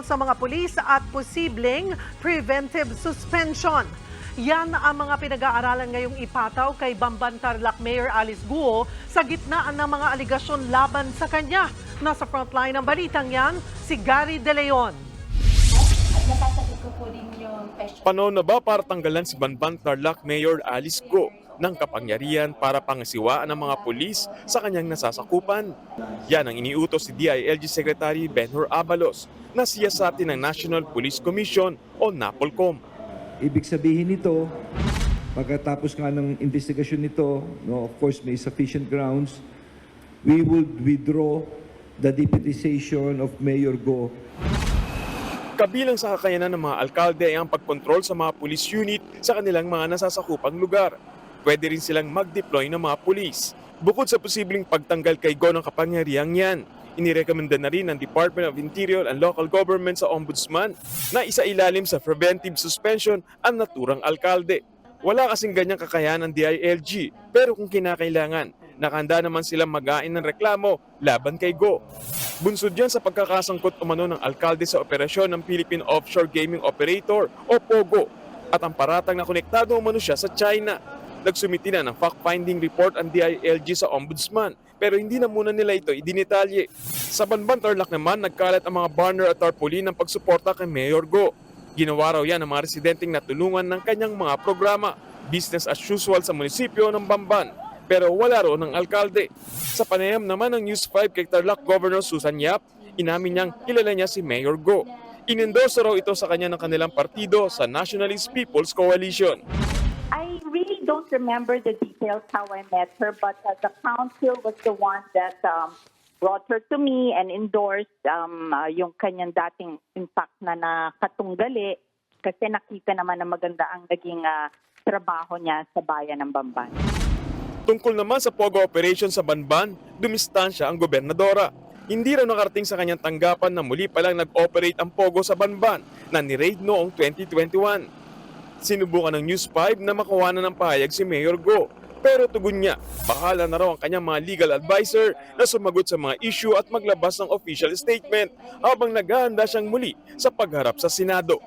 tungkol sa mga pulis at posibleng preventive suspension. Yan ang mga pinag-aaralan ngayong ipataw kay Bamban Tarlac Mayor Alice Guo sa gitnaan ng mga aligasyon laban sa kanya. Nasa frontline ng balitang yan, si Gary De Leon. Panahon na ba para tanggalan si Banban Tarlac Mayor Alice Go ng kapangyarihan para pangasiwaan ng mga pulis sa kanyang nasasakupan? Yan ang iniutos si DILG Secretary Benhur Abalos na siyasatin ng National Police Commission o NAPOLCOM. Ibig sabihin nito, pagkatapos nga ng investigasyon nito, no, of course may sufficient grounds, we will withdraw the deputization of Mayor Go Kabilang sa kakayanan ng mga alkalde ay ang pagkontrol sa mga police unit sa kanilang mga nasasakupang lugar. Pwede rin silang mag-deploy ng mga pulis. Bukod sa posibleng pagtanggal kay Go ng kapangyarihang yan, inirekomenda na rin ng Department of Interior and Local Government sa Ombudsman na isailalim sa preventive suspension ang naturang alkalde. Wala kasing ganyang kakayahan ng DILG, pero kung kinakailangan, nakahanda naman silang mag-ain ng reklamo laban kay Go. Bunsod yan sa pagkakasangkot umano ng alkalde sa operasyon ng Philippine Offshore Gaming Operator o POGO at ang paratang na konektado umano siya sa China. Nagsumiti na ng fact-finding report ang DILG sa Ombudsman pero hindi na muna nila ito idinitalye. Sa Banban Tarlac naman, nagkalat ang mga banner at tarpaulin ng pagsuporta kay Mayor Go. Ginawa raw yan ng mga residenteng natulungan ng kanyang mga programa. Business as usual sa munisipyo ng Bamban pero wala raw ng alkalde. Sa panayam naman ng News 5 kay Tarlac Governor Susan Yap, inamin niyang kilala niya si Mayor Go. Inendorso raw ito sa kanya ng kanilang partido sa Nationalist People's Coalition. Don't remember the details how I met her, but uh, the council was the one that um, brought her to me and endorsed um, uh, yung kanyang dating impact na nakatunggali kasi nakita naman na maganda ang naging uh, trabaho niya sa bayan ng Bamban. Tungkol naman sa POGO operation sa Banban, dumistansya ang gobernadora. Hindi raw nakarating sa kanyang tanggapan na muli pa lang nag-operate ang POGO sa Banban na ni-raid noong 2021. Sinubukan ng News 5 na makawanan ng pahayag si Mayor Go. Pero tugon niya, bahala na raw ang kanyang mga legal advisor na sumagot sa mga issue at maglabas ng official statement habang naghahanda siyang muli sa pagharap sa Senado.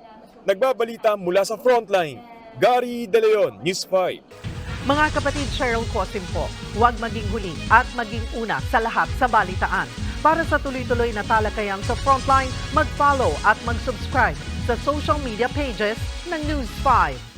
Nagbabalita mula sa frontline, Gary De Leon, News 5. Mga kapatid Cheryl Cosim po, huwag maging huli at maging una sa lahat sa balitaan. Para sa tuloy-tuloy na talakayan sa Frontline, mag-follow at mag-subscribe sa social media pages ng News 5.